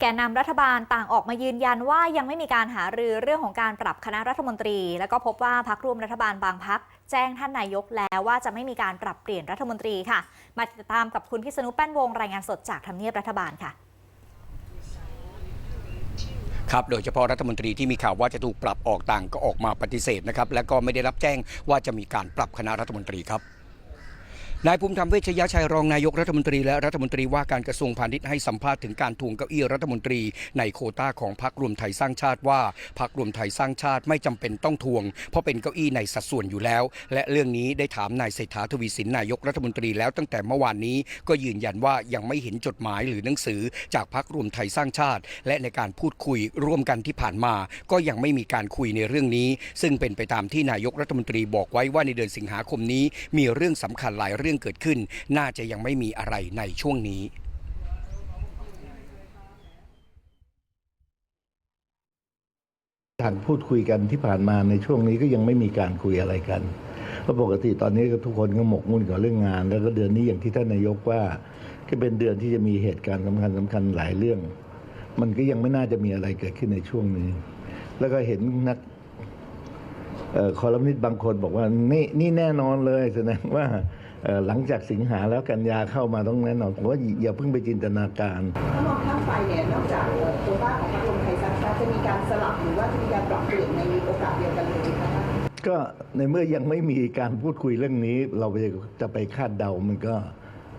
แกนนำรัฐบาลต่างออกมายืนยันว่ายังไม่มีการหารือเรื่องของการปรับคณะรัฐมนตรี แล้วก็พบว่าพักร่วมรัฐบาลบางพักแจ้งท่านนายกแล้วว่าจะไม่มีการปรับเปลี่ยนรัฐมนตรีค่ะ มาติดตามกับคุณพิษณุแป้นวงรายงานสดจากทำเนียบรัฐบาลค่ะครับโดยเฉพาะรัฐมนตรีที่มีข่าวว่าจะถูกปรับออกต่างก็ออกมาปฏิเสธนะครับและก็ไม่ได้รับแจ้งว่าจะมีการปรับคณะรัฐมนตรีครับ นายภูมิธรรมเวชยชัยรองนายกรัฐมนตรีและรัฐมนตรีว่าการกระทรวงพาณิชย์ให้สัมภาษณ์ถึงการทวงเก้าอี้รัฐมนตรีในโคต้าของพรรครวมไทยสร้างชาติว่าพรรครวมไทยสร้างชาติไม่จำเป็นต้องทวง เพราะเป็นเก้าอี้ในสัดส่วนอยู่แล้ว และเรื่องนี้ได้ถามนายเศรษฐาทวีสินนายกรัฐมนตรีแล้วตั้งแต่เมื่อวานนี้ก็ยืนยันว่ายังไม่เห็นจดหมายหรือหนังสือ จากพรรครวมไทยสร้างชาติ และในการพูดคุยร่วมกันที่ผ่านมา ก็ยังไม่มีการคุยในเรื่องนี้ ซึ่งเป็นไปตามที่นายกรัฐมนตรีบอกไว้ว่าในเดือนสิงหาคมนี้มีเรื่องสำคัญหลายเรื่องเกิดขึ้น น่าจะยังไม่มีอะไรในช่วงนี้การพูดคุยกันที่ผ่านมาในช่วงนี้ก็ยังไม่มีการคุยอะไรกันเพราะปกติตอนนี้ก็ทุกคนก็หมกมุ่นกับเรื่องงาน แล้วก็เดือนนี้อย่างที่ท่านนายกว่า ก็เป็นเดือนที่จะมีเหตุการณ์สำคัญสำคัญหลายเรื่อง มันก็ยังไม่น่าจะมีอะไรเกิดขึ้นในช่วงนี้ แล้วก็เห็นนักเอ่อคอลัมนิสต์บางคนบอกว่านี่นี่แน่นอนเลยแสดงว่า หลังจากสิงหาแล้วกันยาเข้ามาต้องแน่นอนผมว่าอย่าเพิ่งไปจินตนาการถ้ามองข้ามไปเนี่ยนอกจากเอ่อโควต้าของพรรครวมไทยสร้างชาติจะมีการสลับหรือว่าจะมีการปรับเปลี่ยนในโอกาสเดียวกันเลยไหมคะก็ในเมื่อยังไม่มีการพูดคุยเรื่องนี้ เราไปจะไปคาดเดามันก็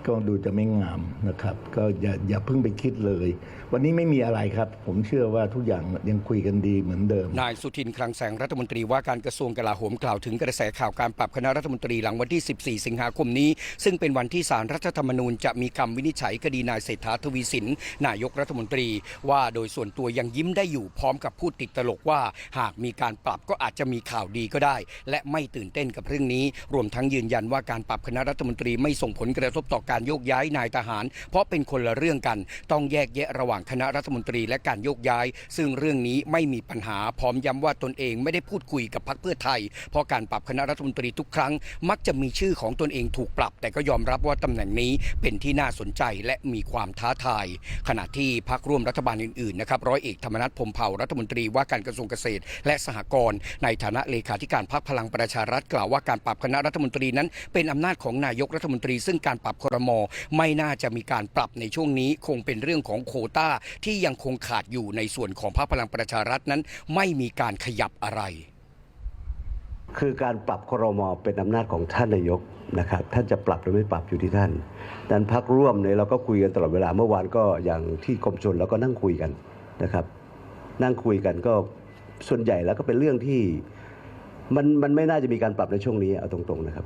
ก็ดูจะไม่งามนะครับ ก็อย่าอย่าเพิ่งไปคิดเลย วันนี้ไม่มีอะไรครับ ผมเชื่อว่าทุกอย่างยังคุยกันดีเหมือนเดิม นายสุทินคลังแสงรัฐมนตรีว่าการกระทรวงกลาโหมกล่าวถึงกระแสข่าวการปรับคณะรัฐมนตรีหลังวันที่ 14 สิงหาคมนี้ ซึ่งเป็นวันที่สารรัฐธรรมนูญจะมีคำวินิจฉัยคดีนายเศรษฐาทวีสิน นายกรัฐมนตรี ว่าโดยส่วนตัวยังยิ้มได้อยู่พร้อมกับพูดติดตลกว่า หากมีการปรับก็อาจจะมีข่าวดีก็ได้ และไม่ตื่นเต้นกับเรื่องนี้ รวมทั้งยืนยันว่าการปรับคณะรัฐมนตรีไม่ส่งผลกระทบต่อการโยกย้ายนายทหาร เพราะเป็นคนละเรื่องกัน ต้องแยกแยะระหว่างคณะรัฐมนตรีและการโยกย้าย ซึ่งเรื่องนี้ไม่มีปัญหาพร้อมย้ำว่าตนเองไม่ได้พูดคุยกับพรรคเพื่อไทย เพราะการปรับคณะรัฐมนตรีทุกครั้ง มักจะมีชื่อของตนเองถูกปรับ แต่ก็ยอมรับว่าตำแหน่งนี้เป็นที่น่าสนใจและมีความท้าทาย ขณะที่พรรคร่วมรัฐบาลอื่นๆนะครับร้อยเอกธรรมนัฐพมเผ่ารัฐมนตรีว่าการกระทรวงเกษตร และสหกรณ์ในฐานะเลขาธิการพรรคพลังประชารัฐกล่าวว่าการปรับคณะรัฐมนตรีนั้น เป็นอำนาจของนายกรัฐมนตรี ซึ่งการปรับครมไม่น่าจะมีการปรับในช่วงนี้คงเป็นเรื่องของโคต้าที่ยังคงขาดอยู่ในส่วนของพรรคพลังประชารัฐนั้น ไม่มีการขยับอะไรคือการปรับครมเป็นอำนาจของท่านนายกนะครับท่านจะปรับหรือไม่ปรับอยู่ที่ท่านดันพักร่วมเนี่ยเราก็คุยกันตลอดเวลาเมื่อวานก็อย่างที่กรมชนเราก็นั่งคุยกันนะครับ นั่งคุยกันก็ส่วนใหญ่แล้วก็เป็นเรื่องที่มันมันไม่น่าจะมีการปรับในช่วงนี้เอาตรงๆนะครับ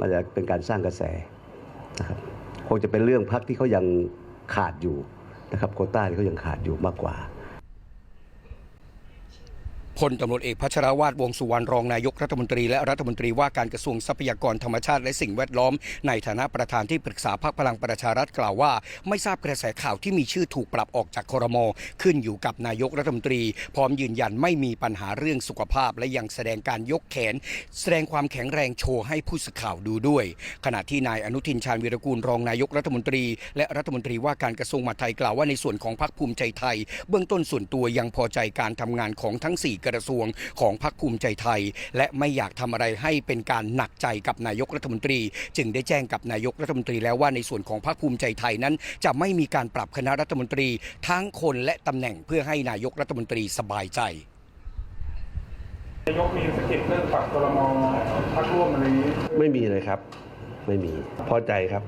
มันจะเป็นการสร้างกระแสนะครับ คงจะเป็นเรื่องพักที่เขายังขาดอยู่นะครับโคต้าที่เขายังขาดอยู่มากกว่า พลตำรวจเอกพัชรวาทวงสุวรรณรองนายกรัฐมนตรีและรัฐมนตรีว่าการกระทรวงทรัพยากรธรรมชาติและสิ่งแวดล้อม ในฐานะประธานที่ปรึกษาพรรคพลังประชารัฐกล่าวว่า ไม่ทราบกระแสข่าวที่มีชื่อถูกปรับออกจากครม ขึ้นอยู่กับนายกรัฐมนตรี พร้อมยืนยันไม่มีปัญหาเรื่องสุขภาพ และยังแสดงการยกแขน แสดงความแข็งแรงโชว์ให้ผู้สื่อข่าวดูด้วย ขณะที่นายอนุทินชาญวีรกูลรองนายกรัฐมนตรี และรัฐมนตรีว่าการกระทรวงมหาดไทยกล่าวว่าในส่วนของพรรคภูมิใจไทย เบื้องต้นส่วนตัวยังพอใจการทำงานของทั้ง4กระทรวงของพรรคภูมิใจไทย และไม่อยากทำอะไรให้เป็นการหนักใจกับนายกรัฐมนตรี จึงได้แจ้งกับนายกรัฐมนตรีแล้วว่าในส่วนของพรรคภูมิใจไทยนั้น จะไม่มีการปรับคณะรัฐมนตรีทั้งคนและตำแหน่งเพื่อให้นายกรัฐมนตรีสบายใจนายกมีสกิลเรื่องปรับครมพักร่วมอะไรนี้ไม่มีเลยครับ ไม่มีพอใจครับ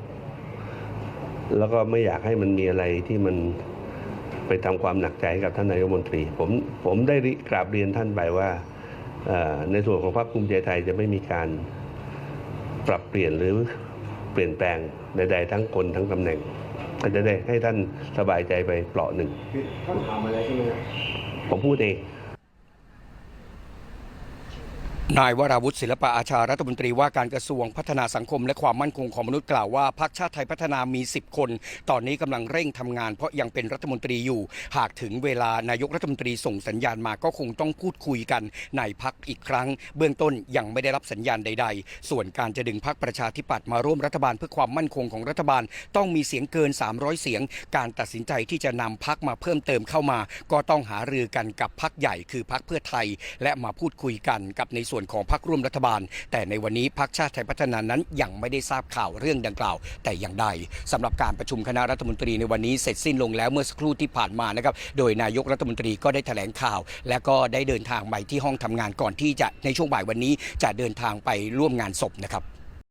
แล้วก็ไม่อยากให้มันมีอะไรที่มัน ไปทำความหนักใจให้กับท่านนายกรัฐมนตรี ผมผมได้กราบเรียนท่านไปว่าเอ่อในส่วนของพรรคภูมิใจไทยจะไม่มีการปรับเปลี่ยนหรือเปลี่ยนแปลงใดๆทั้งคนทั้งตำแหน่งก็จะได้ให้ท่านสบายใจไปเปลาะหนึ่งท่านถามอะไรใช่ไหมผมพูดเอง นายวราวุฒิศิลปะอาชารัฐมนตรีว่าการกระทรวงพัฒนาสังคมและความมั่นคงของมนุษย์กล่าวว่าพรรคชาติไทยพัฒนามี 10 คน ตอนนี้กำลังเร่งทำงานเพราะยังเป็นรัฐมนตรีอยู่ หากถึงเวลานายกรัฐมนตรีส่งสัญญาณมาก็คงต้องพูดคุยกันในพักอีกครั้ง เบื้องต้นยังไม่ได้รับสัญญาณใด ๆ ส่วนการจะดึงพักประชาธิปัตย์มาร่วมรัฐบาลเพื่อความมั่นคงของรัฐบาล ต้องมีเสียงเกิน 300 เสียง การตัดสินใจที่จะนำพักมาเพิ่มเติมเข้ามา ก็ต้องหารือกันกับพักใหญ่คือพักเพื่อไทย และมาพูดคุยกันกับในส่วนของพักร่วมรัฐบาล แต่ในวันนี้พักชาติไทยพัฒนานั้นยังไม่ได้ทราบข่าวเรื่องดังกล่าว แต่อย่างใดสำหรับการประชุมคณะรัฐมนตรีในวันนี้เสร็จสิ้นลงแล้วเมื่อสักครู่ที่ผ่านมานะครับโดยนายกรัฐมนตรีก็ได้แถลงข่าว และก็ได้เดินทางไปที่ห้องทำงานก่อนที่จะในช่วงบ่ายวันนี้จะเดินทางไปร่วมงานศพนะครับ